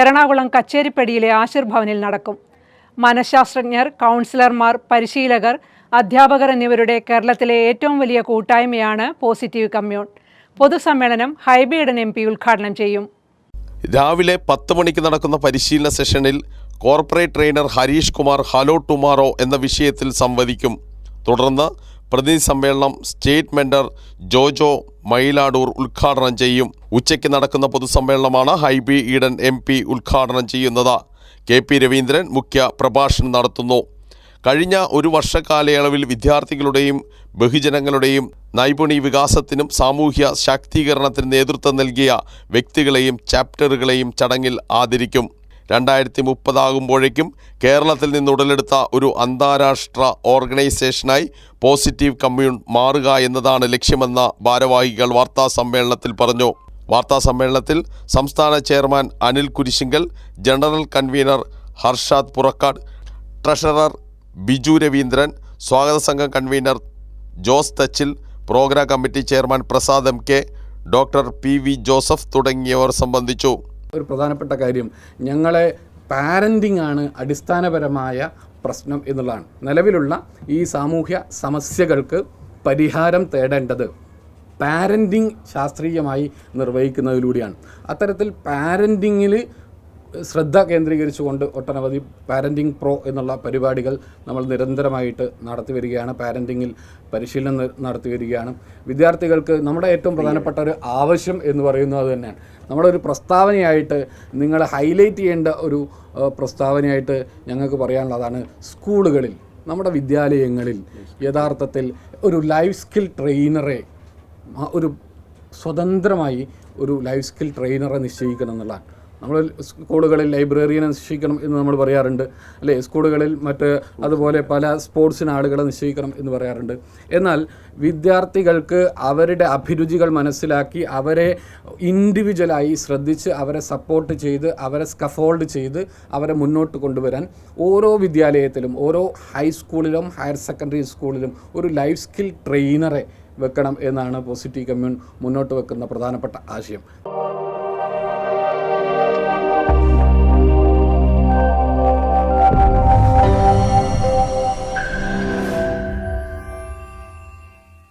എറണാകുളം കച്ചേരിപ്പടിയിലെ ആശിർ ഭവനിൽ നടക്കും. മനഃശാസ്ത്രജ്ഞർ കൗൺസിലർമാർ പരിശീലകർ അധ്യാപകർ എന്നിവരുടെ കേരളത്തിലെ ഏറ്റവും വലിയ കൂട്ടായ്മയാണ് പോസിറ്റീവ് കമ്മ്യൂൺ. പൊതുസമ്മേളനം ഹൈബിയുടെ എം പി ഉദ്ഘാടനം ചെയ്യും. രാവിലെ പത്ത് മണിക്ക് നടക്കുന്ന പരിശീലന സെഷനിൽ corporate trainer Harish Kumar hello tomorrow എന്ന വിഷയത്തിൽ സംവദിക്കും. തുടർന്ന് പ്രതിനിധി സമ്മേളനം സ്റ്റേറ്റ് മെൻഡർ ജോജോ മയിലാടൂർ ഉദ്ഘാടനം ചെയ്യും. ഉച്ചയ്ക്ക് നടക്കുന്ന പൊതുസമ്മേളനമാണ് ഹൈബി ഈഡൻ എം പി ഉദ്ഘാടനം ചെയ്യുന്നത്. കെ പി രവീന്ദ്രൻ മുഖ്യ പ്രഭാഷണം നടത്തുന്നു. കഴിഞ്ഞ ഒരു വർഷക്കാലയളവിൽ വിദ്യാർത്ഥികളുടെയും ബഹുജനങ്ങളുടെയും നൈപുണി വികാസത്തിനും സാമൂഹ്യ ശാക്തീകരണത്തിനും നേതൃത്വം നൽകിയ വ്യക്തികളെയും ചാപ്റ്ററുകളെയും ചടങ്ങിൽ ആദരിക്കും. രണ്ടായിരത്തി മുപ്പതാകുമ്പോഴേക്കും കേരളത്തിൽ നിന്ന് ഉടലെടുത്ത ഒരു അന്താരാഷ്ട്ര ഓർഗനൈസേഷനായി പോസിറ്റീവ് കമ്മ്യൂൺ മാറുക എന്നതാണ് ലക്ഷ്യമെന്ന ഭാരവാഹികൾ വാർത്താ സമ്മേളനത്തിൽ പറഞ്ഞു. വാർത്താ സമ്മേളനത്തിൽ സംസ്ഥാന chairman Anil Kurisinkal general convener Harshad Purakkad treasurer Biju Raveendran സ്വാഗത സംഘം convener Jose Thachil programme committee chairman Prasad M K doctor P V Joseph തുടങ്ങിയവർ സംബന്ധിച്ചു. ഒരു പ്രധാനപ്പെട്ട കാര്യം. ഞങ്ങളെ പാരന്റിംഗ് ആണ് അടിസ്ഥാനപരമായ പ്രശ്നം എന്നുള്ളതാണ്. നിലവിലുള്ള ഈ സാമൂഹ്യ സമസ്യകൾക്ക് പരിഹാരം തേടേണ്ടത് പാരന്റിങ് ശാസ്ത്രീയമായി നിർവഹിക്കുന്നതിലൂടെയാണ്. അത്തരത്തിൽ പാരന്റിങ്ങിൽ ശ്രദ്ധ കേന്ദ്രീകരിച്ചുകൊണ്ട് ഒട്ടനവധി പാരന്റിംഗ് പ്രോ എന്നുള്ള പരിപാടികൾ നമ്മൾ നിരന്തരമായിട്ട് നടത്തി വരികയാണ്. പാരന്റിങ്ങിൽ പരിശീലനം നടത്തി വരികയാണ്. വിദ്യാർത്ഥികൾക്ക് നമ്മുടെ ഏറ്റവും പ്രധാനപ്പെട്ട ഒരു ആവശ്യം എന്ന് പറയുന്നത് തന്നെയാണ്. നമ്മുടെ ഒരു പ്രസ്താവനയായിട്ട് നിങ്ങൾ ഹൈലൈറ്റ് ചെയ്യേണ്ട ഒരു പ്രസ്താവനയായിട്ട് ഞങ്ങൾക്ക് പറയാനുള്ളതാണ് സ്കൂളുകളിൽ നമ്മുടെ വിദ്യാലയങ്ങളിൽ യഥാർത്ഥത്തിൽ ഒരു ലൈഫ് സ്കിൽ ട്രെയിനറെ ഒരു സ്വതന്ത്രമായി ഒരു ലൈഫ് സ്കിൽ ട്രെയിനറെ നിശ്ചയിക്കണം എന്നുള്ളതാണ്. നമ്മൾ സ്കൂളുകളിൽ ലൈബ്രറിയനെ നിശ്ചയിക്കണം എന്ന് നമ്മൾ പറയാറുണ്ട്. അല്ലേ? സ്കൂളുകളിൽ മറ്റ് അതുപോലെ പല സ്പോർട്സിന് ആളുകളെ നിശ്ചയിക്കണം എന്ന് പറയാറുണ്ട്. എന്നാൽ വിദ്യാർത്ഥികൾക്ക് അവരുടെ അഭിരുചികൾ മനസ്സിലാക്കി അവരെ ഇൻഡിവിജ്വലായി ശ്രദ്ധിച്ച് അവരെ സപ്പോർട്ട് ചെയ്ത് അവരെ സ്കഫോൾഡ് ചെയ്ത് അവരെ മുന്നോട്ട് കൊണ്ടുവരാൻ ഓരോ വിദ്യാലയത്തിലും ഓരോ ഹൈസ്കൂളിലും ഹയർ സെക്കൻഡറി സ്കൂളിലും ഒരു ലൈഫ് സ്കിൽ ട്രെയിനറെ വെക്കണം എന്നാണ് പോസിറ്റീവ് കമ്മ്യൂൺ മുന്നോട്ട് വെക്കുന്ന പ്രധാനപ്പെട്ട ആശയം.